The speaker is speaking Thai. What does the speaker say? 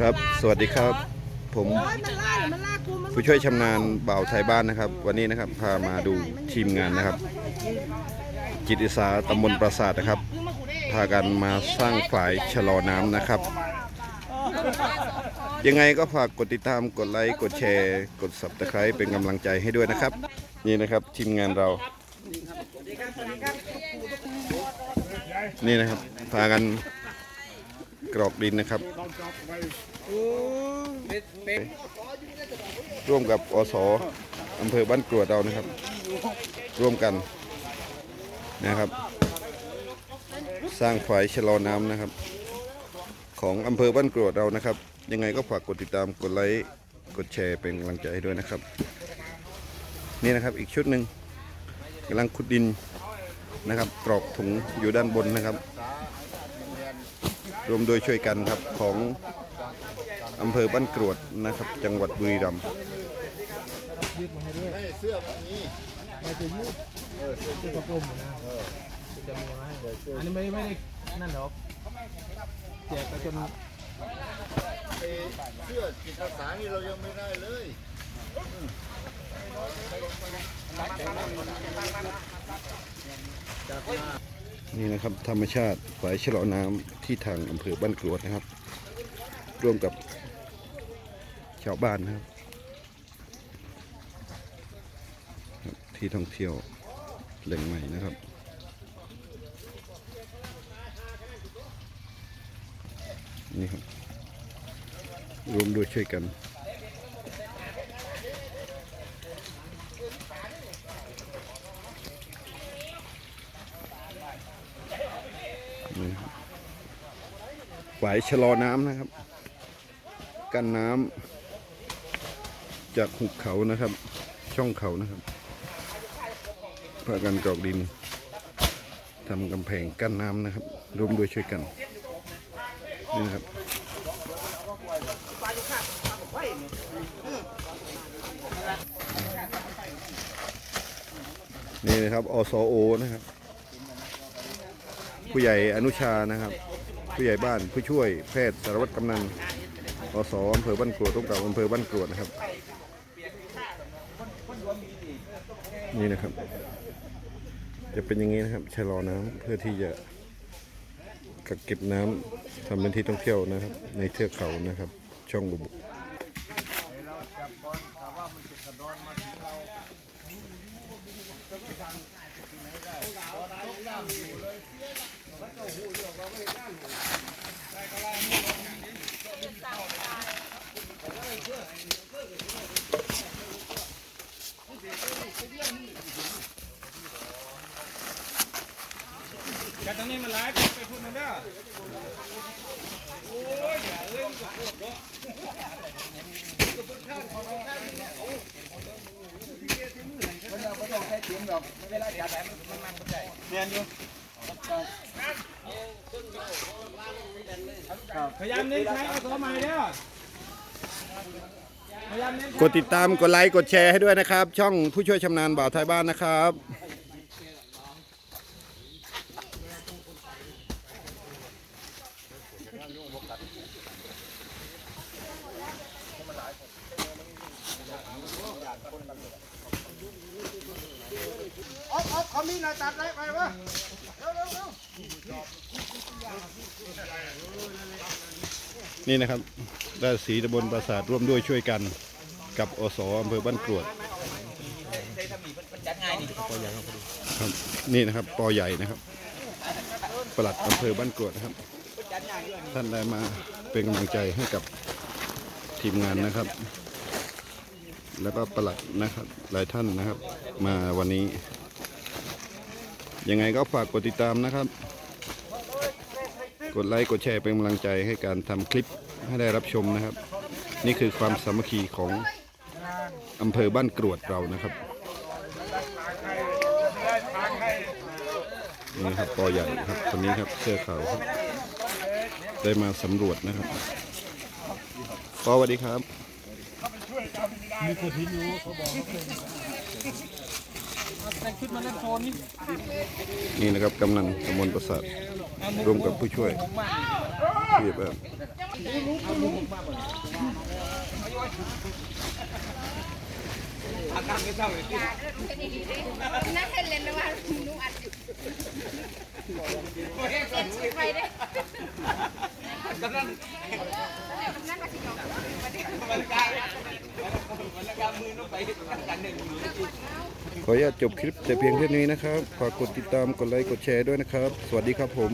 ครับ สวัสดีครับ ผมผู้ช่วยชำนาญบ่าวไทยบ้านนะครับ วันนี้นะครับพามาดูทีมงานนะครับ จิตอาสาตำบลปราสาทนะครับ พากันมาสร้างฝายชะลอน้ำนะครับ ยังไงก็ฝากกดติดตามกดไลค์กดแชร์ กด subscribe เป็นกำลังใจให้ด้วยนะครับ นี่นะครับทีมงานเรา นี่นะครับพากัน กรอกดินนะครับร่วมกับอสอำเภอบ้านกรวดเรานะครับ ร่วมกันนะครับ สร้างฝายชะลอน้ำนะครับ ของอำเภอบ้านกรวดเรานะครับ ยังไงก็ฝากกดติดตามกดไลค์กดแชร์เป็นกำลังใจให้ด้วยนะครับ นี่นะครับอีกชุดหนึ่งกำลังขุดดินนะครับกรอกถุงอยู่ด้านบนนะครับ รวมโดยช่วยกันครับของอำเภอบ้านกรวดนะครับ จังหวัดบุรีรัมย์อันนี้ไม่ไม่ได้นั่นหรอกแจกไปจนเสื้อจิตอาสานี่เรายังไม่ได้เลย นี่นะครับ ธรรมชาติฝายชะลอน้ำที่ทางอำเภอบ้านกรวดนะครับ ร่วมกับชาวบ้านนะครับ ที่ท่องเที่ยวแหล่งใหม่นะครับนี่ครับรวมด้วยช่วยกัน ฝายชะลอน้ำนะครับ กันน้ำจากหุบเขานะครับ ช่องเขานะครับเพื่อกันกรอกดินทำกำแพงกั้นน้ำนะครับร่วมด้วยช่วยกันนี่นะครับนี่นะครับอสโอนะครับ ผู้ใหญ่อนุชานะครับ ผู้ใหญ่บ้านผู้ช่วยแพทย์สารวัตรกำนันอสอำเภอบ้านกรวดร่วมกับอำเภอบ้านกรวดนะครับ นี่นะครับ จะเป็นอย่างนี้นะครับชะลอน้ำเพื่อที่จะกักเก็บน้ำทำเป็นที่ท่องเที่ยวนะครับ ในเทือกเขานะครับ ช่องบุบุ จากตรงนี้มันไลฟ์ไปพูดมันเด้ อพยายามเน้นใช้เอาตัวใหม่เด้อพยายามเน้นกดติดตามกดไลค์กดแชร์ให้ด้วยนะครับ ช่องผู้ช่วยชำนาญบ่าวไทยบ้านนะครับออ ฟอามีหน้าตัดไรไปวะนี่นะครับด้านสีตำบลปราสาทร่วมด้วยช่วยกันกับอสอำเภอบ้านกรวดครับนี่นะครับปอใหญ่นะครับปลัดอำเภอบ้านกรวดนะครับ ท่านได้มาเป็นกำลังใจให้กับทีมงานนะครับ แล้วก็ปลัดนะครับหลายท่านนะครับ มาวันนี้ ยังไงก็ฝากกดติดตามนะครับ กดไลค์กดแชร์เป็นกำลังใจให้การทำคลิปให้ได้รับชมนะครับ นี่คือความสามัคคีของอำเภอบ้านกรวดเรานะครับนี่ครับปอใหญ่ครับคนนี้ครับเสื้อขาวครับได้มาสำรวจนะครับปอสวัสดีครับมีคนที่รู้เขาบอก แต่งชุดมาเล่นโซนนี่นี่นะครับกำนันตำบลประสาทร่วมกับผู้ช่วยผู้ใหญ่บ้านนั่นเห็นเลยนะว่าหนูอัดอยู่เก็บชิปไปได้กำนันกำนันมาสิยองมาดิ ขออนุญาตจบคลิปแต่เพียงเท่านี้นะครับ ฝากกดติดตาม กดไลค์ กดแชร์ด้วยนะครับ สวัสดีครับผม